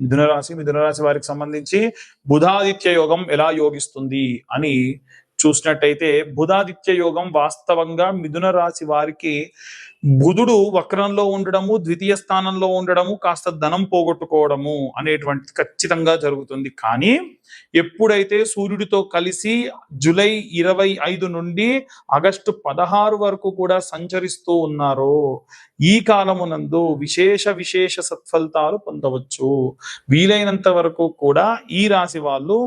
మిథునరాశి మిథునరాశి వారికి సంబంధించి బుధాదిత్య యోగం ఎలా యోగిస్తుంది అని చూసినట్టయితే బుధాదిత్య యోగం వాస్తవంగా మిథున రాశి వారికి బుధుడు వక్రంలో ఉండడము ద్వితీయ స్థానంలో ఉండడము కాస్త ధనం పోగొట్టుకోవడము అనేటువంటిది ఖచ్చితంగా జరుగుతుంది. కానీ ఎప్పుడైతే సూర్యుడితో కలిసి జూలై ఇరవై ఐదు నుండి ఆగస్టు పదహారు వరకు కూడా సంచరిస్తూ ఉన్నారో ఈ కాలమునందు విశేష విశేష సత్ఫలితాలు పొందవచ్చు. వీలైనంత వరకు కూడా ఈ రాశి వాళ్ళు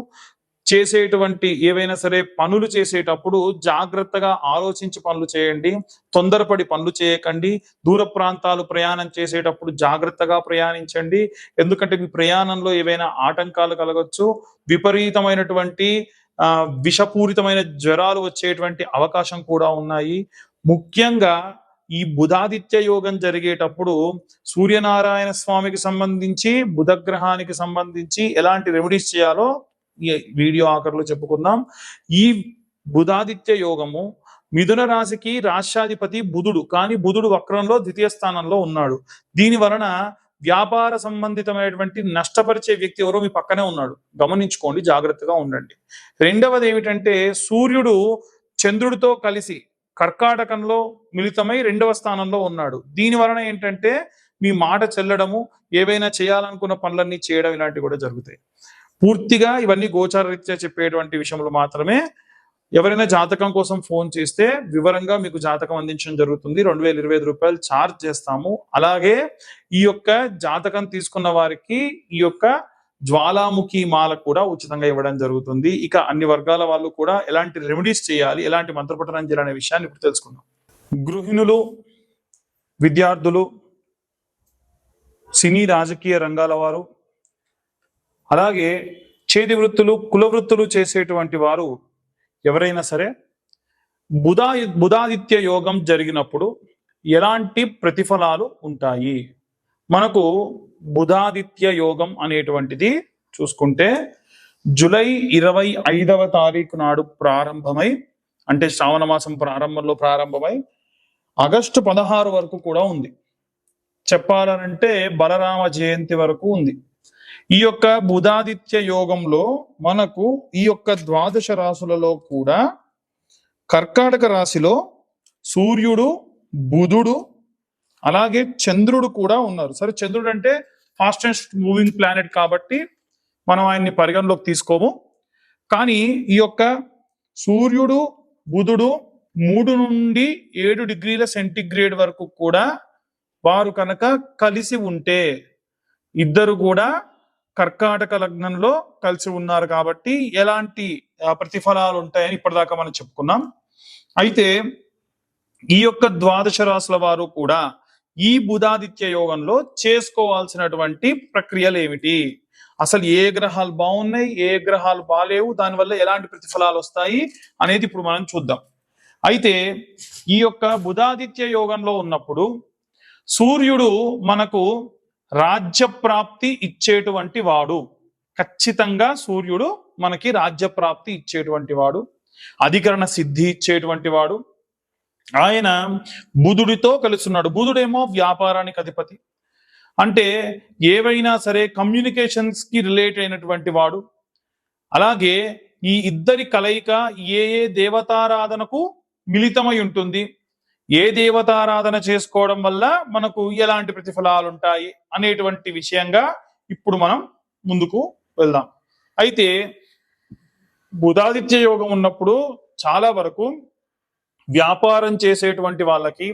చేసేటువంటి ఏవైనా సరే పనులు చేసేటప్పుడు జాగ్రత్తగా ఆలోచించి పనులు చేయండి. తొందరపడి పనులు చేయకండి. దూర ప్రాంతాలు ప్రయాణం చేసేటప్పుడు జాగ్రత్తగా ప్రయాణించండి. ఎందుకంటే మీ ప్రయాణంలో ఏవైనా ఆటంకాలు కలగచ్చు. విపరీతమైనటువంటి ఆ విషపూరితమైన జ్వరాలు వచ్చేటువంటి అవకాశం కూడా ఉన్నాయి. ముఖ్యంగా ఈ బుధాదిత్య యోగం జరిగేటప్పుడు సూర్యనారాయణ స్వామికి సంబంధించి బుధగ్రహానికి సంబంధించి ఎలాంటి రెమెడీస్ చేయాలో వీడియో ఆఖరిలో చెప్పుకుందాం. ఈ బుధాదిత్య యోగము మిథున రాశికి రాష్ట్రాధిపతి బుధుడు కానీ బుధుడు వక్రంలో ద్వితీయ స్థానంలో ఉన్నాడు. దీని వలన వ్యాపార సంబంధితమైనటువంటి నష్టపరిచే వ్యక్తి ఎవరో మీ పక్కనే ఉన్నాడు. గమనించుకోండి జాగ్రత్తగా ఉండండి. రెండవది ఏమిటంటే సూర్యుడు చంద్రుడితో కలిసి కర్కాటకంలో మిళితమై రెండవ స్థానంలో ఉన్నాడు. దీని వలన ఏంటంటే మీ మాట చెల్లడము ఏవైనా చేయాలనుకున్న పనులన్నీ చేయడం ఇలాంటివి కూడా జరుగుతాయి. పూర్తిగా ఇవన్నీ గోచారరీత్యా చెప్పేటువంటి విషయంలో మాత్రమే ఎవరైనా జాతకం కోసం ఫోన్ చేస్తే వివరంగా మీకు జాతకం అందించడం జరుగుతుంది. రెండు వేల ఇరవై ఐదు రూపాయలు ఛార్జ్ చేస్తాము. అలాగే ఈ యొక్క జాతకం తీసుకున్న వారికి ఈ యొక్క జ్వాలాముఖి మాల కూడా ఉచితంగా ఇవ్వడం జరుగుతుంది. ఇక అన్ని వర్గాల వాళ్ళు కూడా ఎలాంటి రెమెడీస్ చేయాలి ఎలాంటి మంత్రపఠనం చేయాలనే విషయాన్ని ఇప్పుడు తెలుసుకుందాం. గృహిణులు విద్యార్థులు సినీ రాజకీయ రంగాల వారు అలాగే చేతి వృత్తులు కుల వృత్తులు చేసేటువంటి వారు ఎవరైనా సరే బుధా బుధాదిత్య యోగం జరిగినప్పుడు ఎలాంటి ప్రతిఫలాలు ఉంటాయి? మనకు బుధాదిత్య యోగం అనేటువంటిది చూసుకుంటే జూలై ఇరవై ఐదవ తారీఖు నాడు ప్రారంభమై అంటే శ్రావణ మాసం ప్రారంభంలో ప్రారంభమై ఆగస్టు పదహారు వరకు కూడా ఉంది. చెప్పాలనంటే బలరామ జయంతి వరకు ఉంది. ఈ యొక్క బుధాదిత్య యోగంలో మనకు ఈ యొక్క ద్వాదశ రాశులలో కూడా కర్కాటక రాశిలో సూర్యుడు బుధుడు అలాగే చంద్రుడు కూడా ఉన్నారు. సరే చంద్రుడు అంటే ఫాస్టెస్ట్ మూవింగ్ ప్లానెట్ కాబట్టి మనం ఆయన్ని పరిగణలోకి తీసుకోము. కానీ ఈ యొక్క సూర్యుడు బుధుడు మూడు నుండి ఏడు డిగ్రీల సెంటిగ్రేడ్ వరకు కూడా వారు కనుక కలిసి ఉంటే ఇద్దరు కూడా కర్కాటక లగ్నంలో కలిసి ఉన్నారు కాబట్టి ఎలాంటి ప్రతిఫలాలు ఉంటాయని ఇప్పటిదాకా మనం చెప్పుకున్నాం. అయితే ఈ యొక్క ద్వాదశ రాశుల వారు కూడా ఈ బుధాదిత్య యోగంలో చేసుకోవాల్సినటువంటి ప్రక్రియలు ఏమిటి? అసలు ఏ గ్రహాలు బాగున్నాయి ఏ గ్రహాలు బాలేవు దానివల్ల ఎలాంటి ప్రతిఫలాలు వస్తాయి అనేది ఇప్పుడు మనం చూద్దాం. అయితే ఈ యొక్క బుధాదిత్య యోగంలో ఉన్నప్పుడు సూర్యుడు మనకు రాజ్య ప్రాప్తి ఇచ్చేటువంటి వాడు. ఖచ్చితంగా సూర్యుడు మనకి రాజ్యప్రాప్తి ఇచ్చేటువంటి వాడు. అధికరణ సిద్ధి ఇచ్చేటువంటి వాడు. ఆయన బుధుడితో కలుస్తున్నాడు బుధుడేమో వ్యాపారానికి అధిపతి. అంటే ఏవైనా సరే కమ్యూనికేషన్స్కి రిలేట్ అయినటువంటి వాడు. అలాగే ఈ ఇద్దరి కలయిక ఏ ఏ దేవతారాధనకు మిళితమై ఉంటుంది? ఏ దేవతారాధన చేసుకోవడం వల్ల మనకు ఎలాంటి ప్రతిఫలాలు ఉంటాయి అనేటువంటి విషయంగా ఇప్పుడు మనం ముందుకు వెళ్దాం. అయితే బుధాదిత్య యోగం ఉన్నప్పుడు చాలా వరకు వ్యాపారం చేసేటువంటి వాళ్ళకి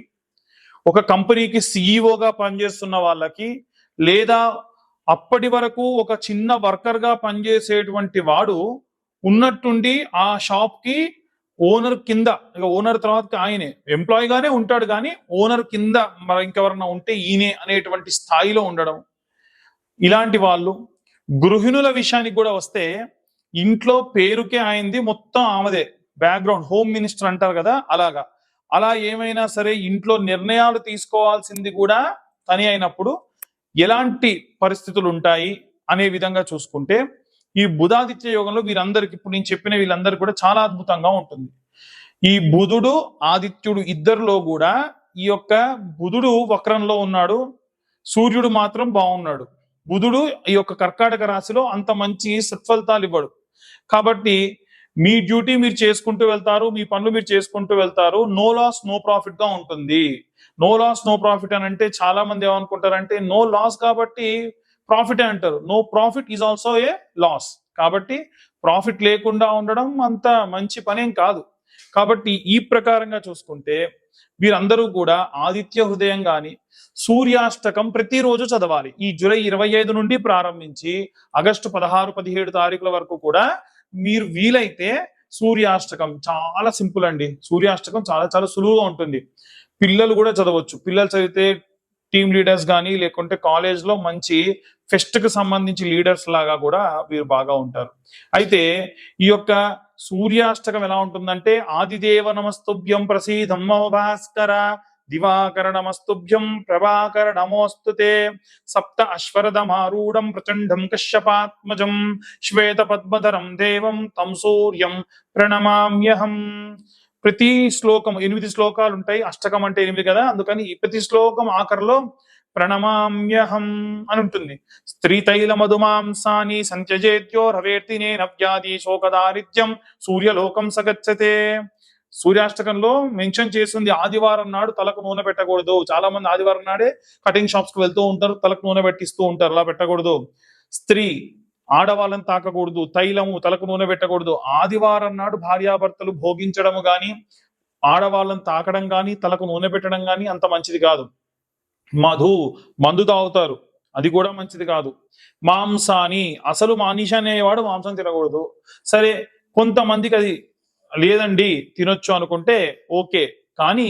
ఒక కంపెనీకి సీఈఓగా పనిచేస్తున్న వాళ్ళకి లేదా అప్పటి వరకు ఒక చిన్న వర్కర్గా పనిచేసేటువంటి వాడు ఉన్నట్టుండి ఆ షాప్కి ఓనర్ కింద ఇక ఓనర్ తర్వాత ఆయనే ఎంప్లాయీగానే ఉంటాడు కానీ ఓనర్ కింద మరి ఇంకెవరన్నా ఉంటే ఈయనే అనేటువంటి స్థాయిలో ఉండడం. ఇలాంటి వాళ్ళు గృహిణుల విషయానికి కూడా వస్తే ఇంట్లో పేరుకే అయింది మొత్తం ఆమెదే. బ్యాక్గ్రౌండ్ హోమ్ మినిస్టర్ అంటారు కదా అలాగా. అలా ఏమైనా సరే ఇంట్లో నిర్ణయాలు తీసుకోవాల్సింది కూడా తని అయినప్పుడు ఎలాంటి పరిస్థితులు ఉంటాయి అనే విధంగా చూసుకుంటే ఈ బుధాదిత్య యోగంలో వీరందరికి ఇప్పుడు నేను చెప్పిన వీళ్ళందరూ కూడా చాలా అద్భుతంగా ఉంటుంది. ఈ బుధుడు ఆదిత్యుడు ఇద్దరిలో కూడా ఈ యొక్క బుధుడు వక్రంలో ఉన్నాడు. సూర్యుడు మాత్రం బాగున్నాడు. బుధుడు ఈ యొక్క కర్కాటక రాశిలో అంత మంచి సత్ఫలితాలు ఇవ్వడు. కాబట్టి మీ డ్యూటీ మీరు చేసుకుంటూ వెళ్తారు మీ పనులు మీరు చేసుకుంటూ వెళ్తారు. నో లాస్ నో ప్రాఫిట్గా ఉంటుంది. నో లాస్ నో ప్రాఫిట్ అని అంటే చాలా మంది ఏమనుకుంటారంటే నో లాస్ కాబట్టి ప్రాఫిట్ అంటారు. No profit is also a loss కాబట్టి ప్రాఫిట్ లేకుండా ఉండడం అంత మంచి పనేం కాదు. కాబట్టి ఈ ప్రకారంగా చూసుకుంటే వీరందరూ కూడా ఆదిత్య హృదయం కానీ సూర్యాష్టకం ప్రతిరోజు చదవాలి. ఈ జూలై ఇరవై ఐదు నుండి ప్రారంభించి ఆగస్టు పదహారు పదిహేడు తారీఖుల వరకు కూడా మీరు వీలైతే సూర్యాష్టకం చాలా సింపుల్ అండి. సూర్యాష్టకం చాలా చాలా సులువుగా ఉంటుంది. పిల్లలు కూడా చదవచ్చు. పిల్లలు చదివితే టీమ్ లీడర్స్ కానీ లేకుంటే కాలేజ్లో మంచి ఫెస్ట్కి సంబంధించి లీడర్స్ లాగా కూడా వీరు బాగా ఉంటారు. అయితే ఈ యొక్క సూర్యాష్టకం ఎలా ఉంటుందంటే ఆదిదేవ నమస్తుభ్యం ప్రసీదం భాస్కర దివాకర నమస్తుభ్యం ప్రభాకర నమోస్తుతే సప్త అశ్వరథమారూఢం ప్రచండం కశ్యపాత్మజం శ్వేత పద్మధరం దేవం తం సూర్యం ప్రణమామ్యహం. ప్రతి శ్లోకం ఎనిమిది శ్లోకాలు ఉంటాయి అష్టకం అంటే ఎనిమిది కదా? అందుకని ప్రతి శ్లోకం ఆఖరిలో ప్రణమామ్యహం అని ఉంటుంది స్త్రీ తైల మధుమాంసాని సంత్యజేత్యో రవేర్తినే నవ్యాది శోకదారిద్ర్యం సూర్యలోకం సగచ్చతే. సూర్యాష్టకంలో మెన్షన్ చేస్తుంది ఆదివారం నాడు తలకు నూనె పెట్టకూడదు. చాలా మంది ఆదివారం నాడే కటింగ్ షాప్స్కి వెళ్తూ ఉంటారు తలకు నూనె పెట్టిస్తూ ఉంటారు. అలా పెట్టకూడదు. స్త్రీ ఆడవాళ్ళని తాకకూడదు తైలము తలకు నూనె పెట్టకూడదు. ఆదివారం నాడు భార్యాభర్తలు భోగించడము కానీ ఆడవాళ్ళని తాకడం కానీ తలకు నూనె పెట్టడం కానీ అంత మంచిది కాదు. మధు మందు తాగుతారు. అది కూడా మంచిది కాదు. మాంసాని అసలు మానిష అనేవాడు మాంసం తినకూడదు. సరే కొంతమందికి అది లేదండి తినొచ్చు అనుకుంటే ఓకే. కానీ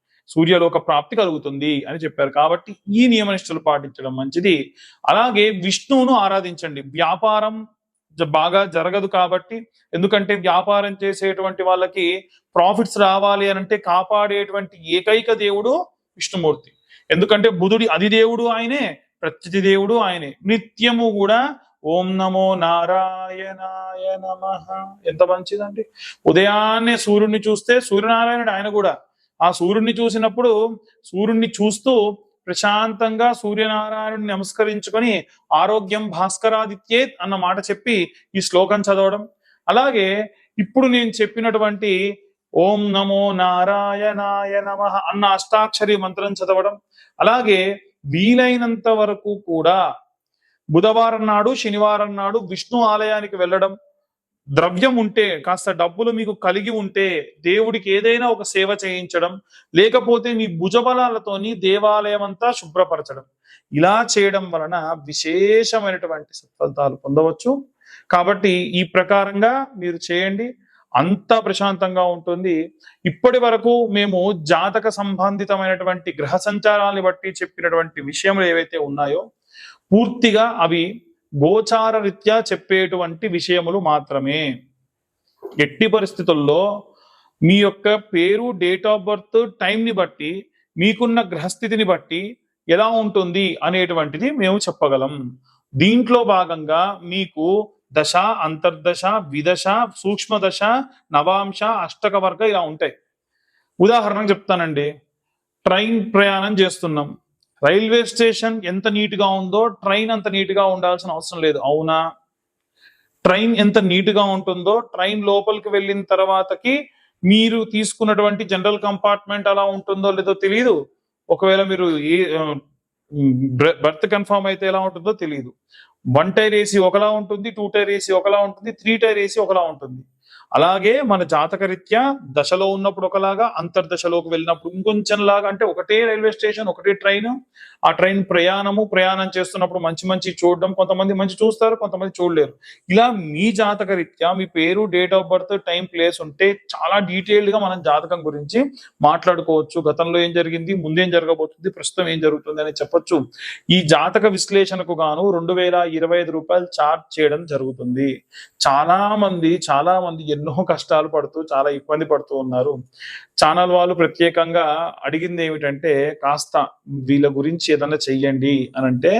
సూర్యలోక ప్రాప్తి కలుగుతుంది అని చెప్పారు. కాబట్టి ఈ నియమనిష్టలు పాటించడం మంచిది. అలాగే విష్ణువును ఆరాధించండి. వ్యాపారం బాగా జరగదు కాబట్టి ఎందుకంటే వ్యాపారం చేసేటువంటి వాళ్ళకి ప్రాఫిట్స్ రావాలి అని అంటే కాపాడేటువంటి ఏకైక దేవుడు విష్ణుమూర్తి. ఎందుకంటే బుధుడి అధిదేవుడు ఆయనే ప్రత్యతి దేవుడు ఆయనే. నిత్యము కూడా ఓం నమో నారాయణాయ నమ. ఎంత మంచిదండి. ఉదయాన్నే సూర్యుడిని చూస్తే సూర్యనారాయణుడు ఆయన కూడా. ఆ సూర్యుడిని చూసినప్పుడు సూర్యుడిని చూస్తూ ప్రశాంతంగా సూర్యనారాయణుడిని నమస్కరించుకొని ఆరోగ్యం భాస్కరాదిత్యేత్ అన్న మాట చెప్పి ఈ శ్లోకం చదవడం. అలాగే ఇప్పుడు నేను చెప్పినటువంటి ఓం నమో నారాయణాయ నమ అన్న అష్టాక్షరి మంత్రం చదవడం. అలాగే వీలైనంత వరకు కూడా బుధవారం నాడు శనివారం నాడు విష్ణు ఆలయానికి వెళ్ళడం. ద్రవ్యం ఉంటే కాస్త డబ్బులు మీకు కలిగి ఉంటే దేవుడికి ఏదైనా ఒక సేవ చేయించడం లేకపోతే మీ భుజబలాలతోని దేవాలయం అంతా శుభ్రపరచడం. ఇలా చేయడం వలన విశేషమైనటువంటి సత్ఫలితాలు పొందవచ్చు. కాబట్టి ఈ ప్రకారంగా మీరు చేయండి. అంతా ప్రశాంతంగా ఉంటుంది. ఇప్పటి వరకు మేము జాతక సంబంధితమైనటువంటి గ్రహ సంచారాన్ని బట్టి చెప్పినటువంటి విషయములు ఏవైతే ఉన్నాయో పూర్తిగా అవి గోచార రీత్యా చెప్పేటువంటి విషయములు మాత్రమే. ఎట్టి పరిస్థితుల్లో మీ యొక్క పేరు డేట్ ఆఫ్ బర్త్ టైంని బట్టి మీకున్న గ్రహస్థితిని బట్టి ఎలా ఉంటుంది అనేటువంటిది మేము చెప్పగలం. దీంట్లో భాగంగా మీకు దశ అంతర్దశ విదశ సూక్ష్మ దశ నవాంశ అష్టక వర్గ ఇలా ఉంటాయి. ఉదాహరణకు చెప్తానండి. ట్రైన్ ప్రయాణం చేస్తున్నాం. రైల్వే స్టేషన్ ఎంత నీట్గా ఉందో ట్రైన్ అంత నీట్గా ఉండాల్సిన అవసరం లేదు. అవునా? ట్రైన్ ఎంత నీట్గా ఉంటుందో ట్రైన్ లోపలికి వెళ్ళిన తర్వాతకి మీరు తీసుకున్నటువంటి జనరల్ కంపార్ట్మెంట్ అలా ఉంటుందో లేదో తెలియదు ఒకవేళ మీరు ఏ బర్త్ కన్ఫర్మ్ అయితే ఎలా ఉంటుందో తెలియదు వన్ టైర్ ఏసీ ఒకలా ఉంటుంది టూ టైర్ ఏసీ ఒకలా ఉంటుంది త్రీ టైర్ ఏసీ ఒకలా ఉంటుంది. అలాగే మన జాతకరీత్యా దశలో ఉన్నప్పుడు ఒకలాగా అంతర్దశలోకి వెళ్ళినప్పుడు ఇంకొంచెం లాగా అంటే ఒకటే రైల్వే స్టేషన్ ఒకటే ట్రైన్. ఆ ట్రైన్ ప్రయాణము ప్రయాణం చేస్తున్నప్పుడు మంచి మంచి చూడడం కొంతమంది మంచి చూస్తారు కొంతమంది చూడలేరు. ఇలా మీ జాతకరీత్యా మీ పేరు date of birth time place ఉంటే చాలా డీటెయిల్డ్గా మనం జాతకం గురించి మాట్లాడుకోవచ్చు. గతంలో ఏం జరిగింది ముందేం జరగబోతుంది ప్రస్తుతం ఏం జరుగుతుంది అని చెప్పొచ్చు. ఈ జాతక విశ్లేషణకు గాను రెండు వేల ఇరవై ఐదు రూపాయలు చార్జ్ చేయడం జరుగుతుంది. చాలా మంది చాలా మంది ఎన్నో కష్టాలు పడుతూ చాలా ఇబ్బంది పడుతూ ఉన్నారు. ఛానల్ వాళ్ళు ప్రత్యేకంగా అడిగింది ఏమిటంటే కాస్త వీళ్ళ గురించి ఏదైనా చెయ్యండి అని అంటే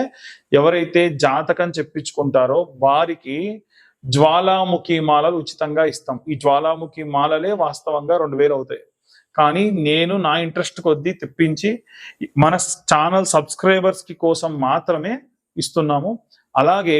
ఎవరైతే జాతకం చెప్పించుకుంటారో వారికి జ్వాలాముఖి మాలలు ఉచితంగా ఇస్తాం. ఈ జ్వాలాముఖి మాలలే వాస్తవంగా రెండు వేలు అవుతాయి. కానీ నేను నా ఇంట్రెస్ట్ కొద్దీ తెప్పించి మన ఛానల్ సబ్స్క్రైబర్స్కి కోసం మాత్రమే ఇస్తున్నాము. అలాగే